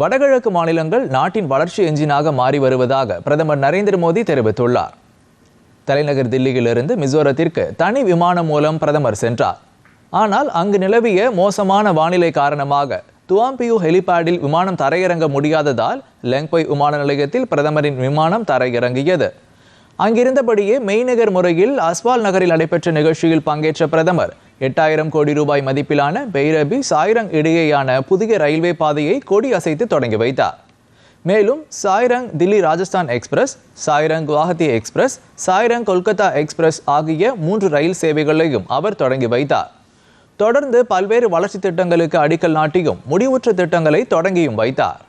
வடகிழக்கு மாநிலங்கள் நாட்டின் வளர்ச்சி எஞ்சினாக மாறி வருவதாக பிரதமர் நரேந்திர மோடி தெரிவித்துள்ளார். தலைநகர் தில்லியிலிருந்து மிசோரத்திற்கு தனி விமானம் மூலம் பிரதமர் சென்றார். ஆனால் அங்கு நிலவிய மோசமான வானிலை காரணமாக துவாம்பியூ ஹெலிபேடில் விமானம் தரையிறங்க முடியாததால் லெங்பொய் விமான நிலையத்தில் பிரதமரின் விமானம் தரையிறங்கியது. அங்கிருந்தபடியே மெய்நகர் முறையில் அஸ்வால் நகரில் நடைபெற்ற நிகழ்ச்சியில் பங்கேற்ற பிரதமர் எட்டாயிரம் கோடி ரூபாய் மதிப்பிலான பெய்ரபி சாய்ரங் இடையேயான புதிய ரயில்வே பாதையை கொடி அசைத்து தொடங்கி வைத்தார். மேலும் Sairang Delhi Rajasthan express Sairang Guwahati express Sairang Kolkata express ஆகிய மூன்று ரயில் சேவைகளையும் அவர் தொடங்கி வைத்தார். தொடர்ந்து பல்வேறு வளர்ச்சி திட்டங்களுக்கு அடிக்கல் நாட்டியும் முடிவுற்ற திட்டங்களை தொடங்கியும் வைத்தார்.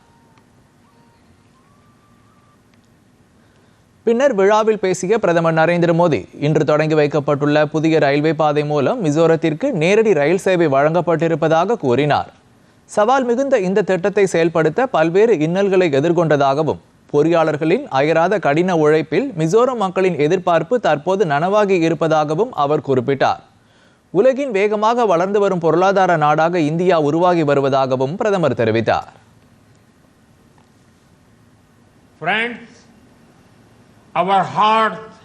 பின்னர் விழாவில் பேசிய பிரதமர் நரேந்திர மோடி இன்று தொடங்கி வைக்கப்பட்டுள்ள புதிய ரயில்வே பாதை மூலம் மிசோரத்திற்கு நேரடி ரயில் சேவை வழங்கப்பட்டிருப்பதாக கூறினார். சவால் மிகுந்த இந்த திட்டத்தை செயல்படுத்த பல்வேறு இன்னல்களை எதிர்கொண்டதாகவும் பொறியாளர்களின் அயராத கடின உழைப்பில் மிசோரம் மக்களின் எதிர்பார்ப்பு தற்போது நனவாகி இருப்பதாகவும் அவர் குறிப்பிட்டார். உலகின் வேகமாக வளர்ந்து வரும் பொருளாதார நாடாக இந்தியா உருவாகி வருவதாகவும் பிரதமர் தெரிவித்தார். Our hearts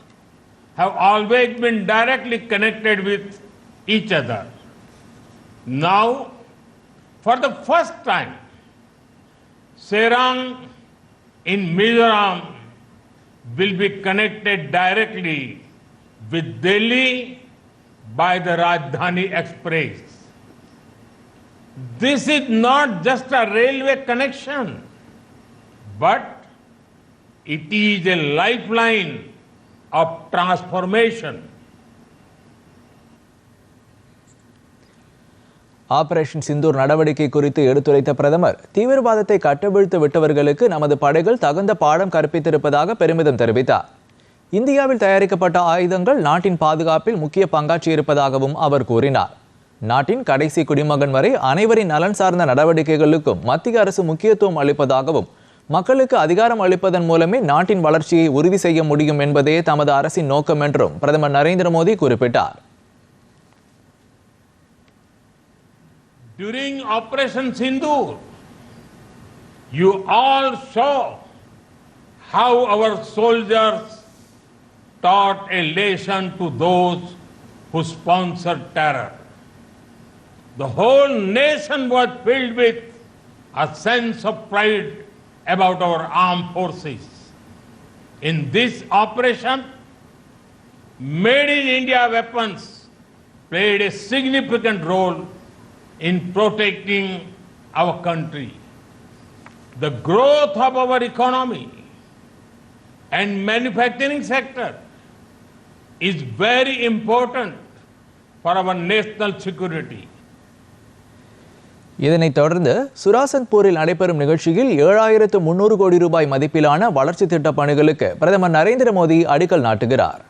have always been directly connected with each other. Now, for the first time, Serang in Mizoram will be connected directly with Delhi by the Rajdhani Express. This is not just a railway connection, but it is a lifeline of transformation. Operation Sindoor நடவடிக்கை குறித்து எடுத்துரைத்த பிரதமர் தீவிரவாதத்தை கட்டவிழ்த்து விட்டவர்களுக்கு நமது படைகள் தகுந்த பாடம் கற்பித்திருப்பதாக பெருமிதம் தெரிவித்தார் இந்தியாவில் தயாரிக்கப்பட்ட ஆயுதங்கள் நாட்டின் பாதுகாப்பில் முக்கிய பங்காற்றியிருப்பதாகவும் அவர் கூறினார் நாட்டின் கடைசி குடிமகன் வரை அனைவரின் நலன் சார்ந்த நடவடிக்கைகளுக்கும் மத்திய அரசு முக்கியத்துவம் அளிப்பதாகவும் மக்களுக்கு அதிகாரம் அளிப்பதன் மூலமே நாட்டின் வளர்ச்சியை உறுதி செய்ய முடியும் என்பதே தமது அரசின் நோக்கம் என்றும் பிரதமர் நரேந்திர மோடி குறிப்பிட்டார் During Operation Sindoor, you all saw how our soldiers taught a lesson to those who sponsored terror. The whole nation was filled with a sense of pride about our armed forces. In this operation, made in India weapons played a significant role in protecting our country. The growth of our economy and manufacturing sector is very important for our national security. இதனைத் தொடர்ந்து சுராசன்பூரில் நடைபெறும் நிகழ்ச்சியில் ஏழாயிரத்து முன்னூறு கோடி ரூபாய் மதிப்பிலான வளர்ச்சி திட்ட பணிகளுக்கு பிரதமர் நரேந்திர மோடி அடிக்கல் நாட்டுகிறார்.